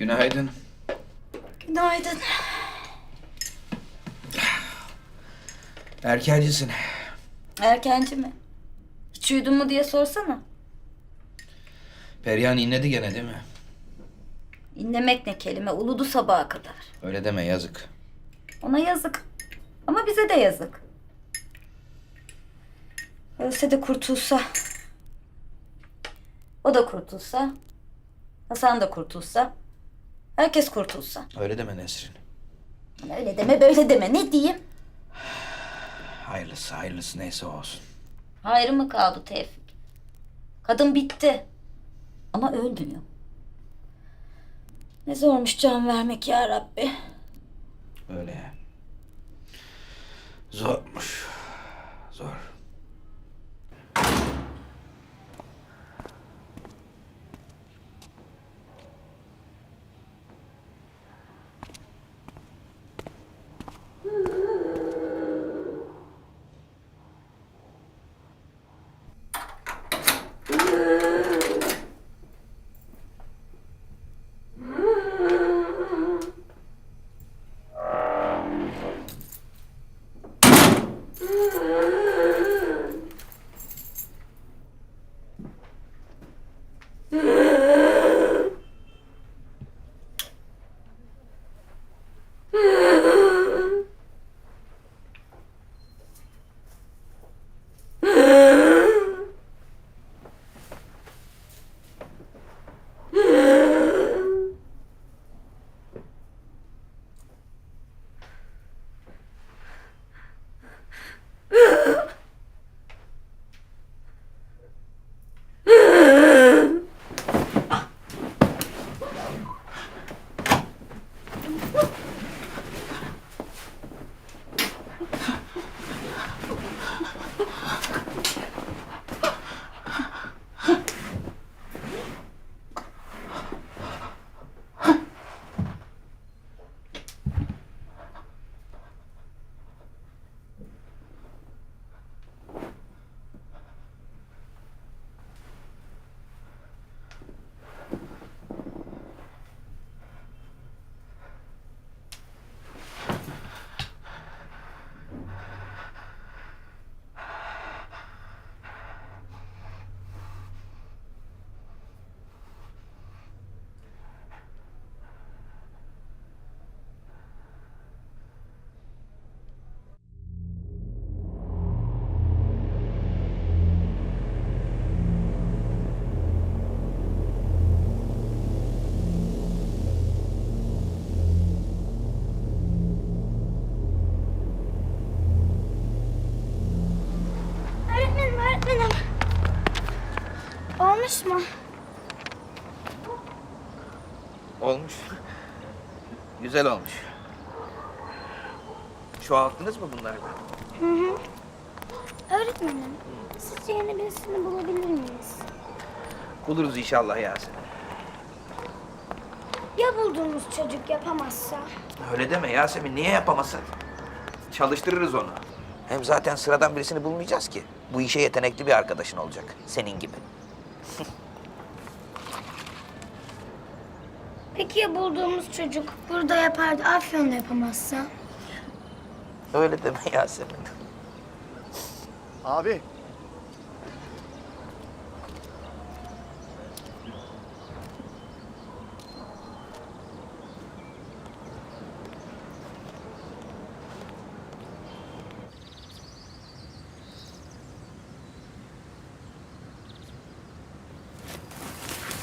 Günaydın. Günaydın. Erkencisin. Erkenci mi? Hiç uyudun mu diye sorsana. Perihan inledi gene değil mi? İnlemek ne kelime, uludu sabaha kadar. Öyle deme yazık. Ona yazık. Ama bize de yazık. Ölse de kurtulsa. O da kurtulsa. Hasan da kurtulsa. Herkes kurtulsa. Öyle deme Nesrin. Öyle deme böyle deme ne diyeyim? Hayırlısı hayırlısı neyse olsun. Hayrı mı kaldı Tevfik? Kadın bitti. Ama ölmüyor. Ne zormuş can vermek ya Rabbi. Öyle. Zormuş. Zor. Olmuş mu? Olmuş. Güzel olmuş. Çoğalttınız mı bunları? Öğretmenim, sizce yeni birisini bulabilir miyiz? Buluruz inşallah Yasemin. Ya bulduğumuz çocuk yapamazsa? Öyle deme Yasemin. Niye yapamasın? Çalıştırırız onu. Hem zaten sıradan birisini bulmayacağız ki. Bu işe yetenekli bir arkadaşın olacak. Senin gibi. Peki ya bulduğumuz çocuk burada yapar da Afyon'da yapamazsa? Öyle deme Yasemin. Abi.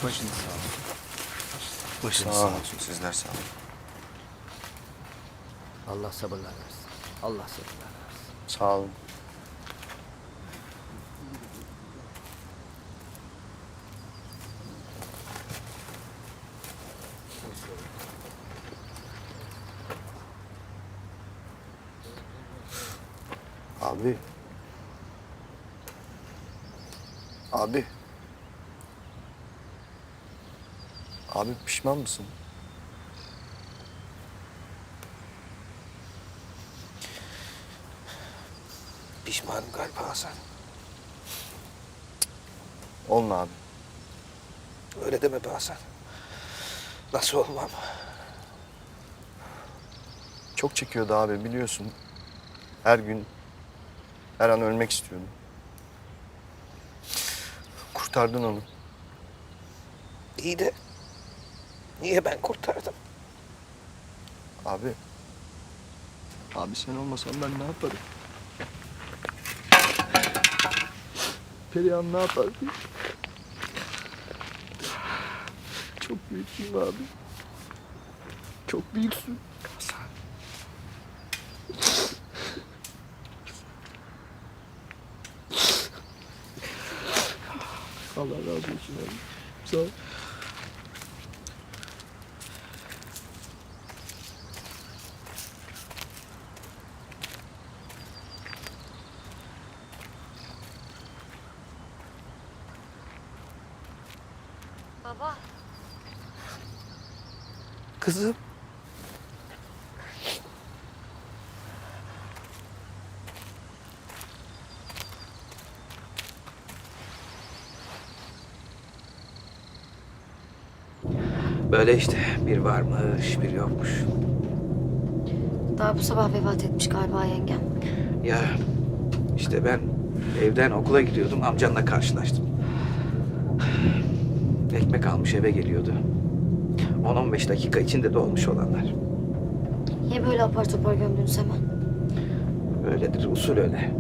Başınız sağ olsun. Başınız Sağ sağ olun. olsun. Sizler sağ olun. Allah sabırlar versin. Allah sabırlar versin. Sağ olun. Abi. Abi. Abi pişman mısın? Pişmanım galiba Hasan. Olma abi. Öyle deme be Hasan. Nasıl olmam? Çok çekiyordu abi biliyorsun. Her gün, her an ölmek istiyordum. Kurtardın onu. İyi de niye ben kurtardım? Abi. Abi sen olmasan ben ne yaparım? Perihan ne yapardı? Çok büyüksün abi. Çok büyüksün. Allah razı olsun abi. Sağ ol. Baba. Kızım. Böyle işte bir varmış bir yokmuş. Daha bu sabah vefat etmiş galiba yengem. Ya işte ben evden okula gidiyordum amcanla karşılaştım. Ekmek almış eve geliyordu. 10-15 dakika içinde dolmuş olanlar. Niye böyle apar topar gömdünüz hemen? Öyledir usul öyle.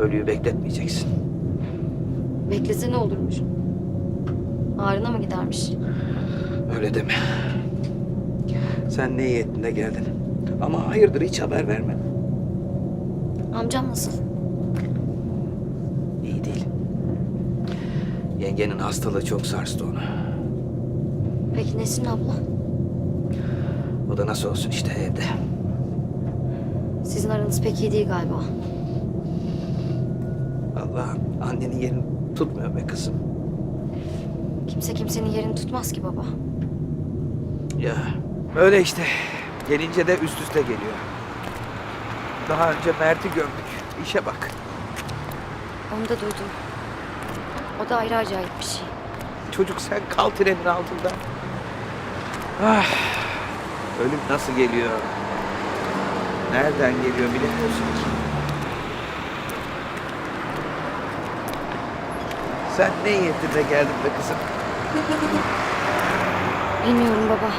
Ölüyü bekletmeyeceksin. Beklese ne olurmuş? Ağrına mı gidermiş? Öyle deme. Sen ne iyi ettin de geldin. Ama hayırdır hiç haber vermedin. Amcam nasıl? İyi değil. Yengenin hastalığı çok sarstı onu. Peki Nesin abla? O da nasıl olsun işte evde. Sizin aranız pek iyi değil galiba. Allah'ım annenin yerini tutmuyor be kızım. Kimse kimsenin yerini tutmaz ki baba. Ya öyle işte. Gelince de üst üste geliyor. Daha önce Mert'i gömdük. İşe bak. Onu da duydum. O da ayrı acayip bir şey. Çocuk sen kal trenin altında. Ah, ölüm nasıl geliyor? Nereden geliyor bilemiyorsun ki. Sen ne de geldin be kızım. Bilmiyorum baba.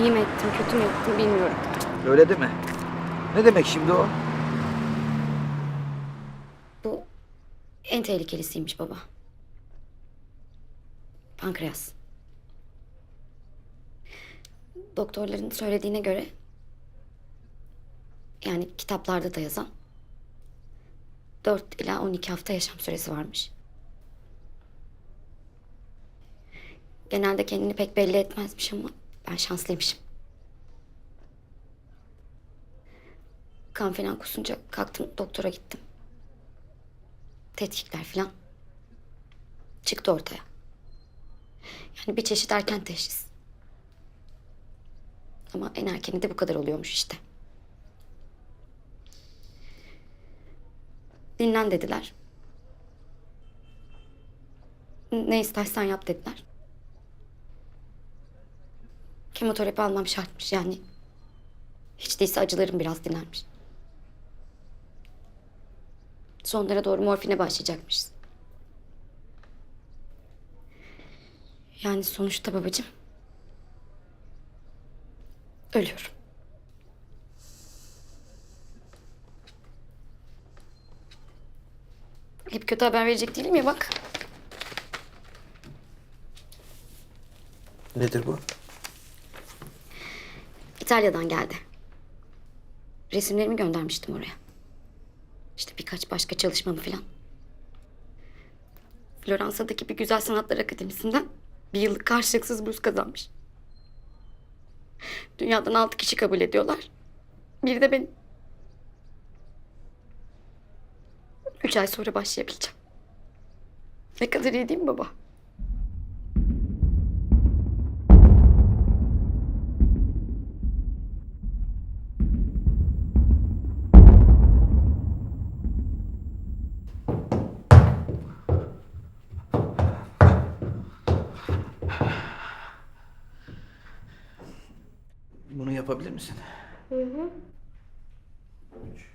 İyi mi ettim, kötü mü ettim bilmiyorum. Öyle değil mi? Ne demek şimdi o? En tehlikelisiymiş baba. Pankreas. Doktorların söylediğine göre yani kitaplarda da yazan 4 ila 12 hafta yaşam süresi varmış. Genelde kendini pek belli etmezmiş ama ben şanslıymışım. Kan falan kusunca kalktım doktora gittim. Tetkikler falan. Çıktı ortaya. Yani bir çeşit erken teşhis. Ama en erkeni de bu kadar oluyormuş işte. Dinlen dediler. Ne istersen yap dediler. Kemoterapi almam şartmış yani. Hiç değilse acılarım biraz dinlenmiş. Sonlara doğru morfine başlayacakmışız. Yani sonuçta babacığım ölüyorum. Hep kötü haber verecek değilim ya bak. Nedir bu? İtalya'dan geldi. Resimlerimi göndermiştim oraya. İşte birkaç başka çalışmamı falan. Floransa'daki bir Güzel Sanatlar Akademisi'nden bir yıllık karşılıksız burs kazanmış. Dünyadan altı kişi kabul ediyorlar. Biri de ben. Üç ay sonra başlayabileceğim. Ne kadar iyi değil mi baba? yapabilir misin? Hı hı. Üç.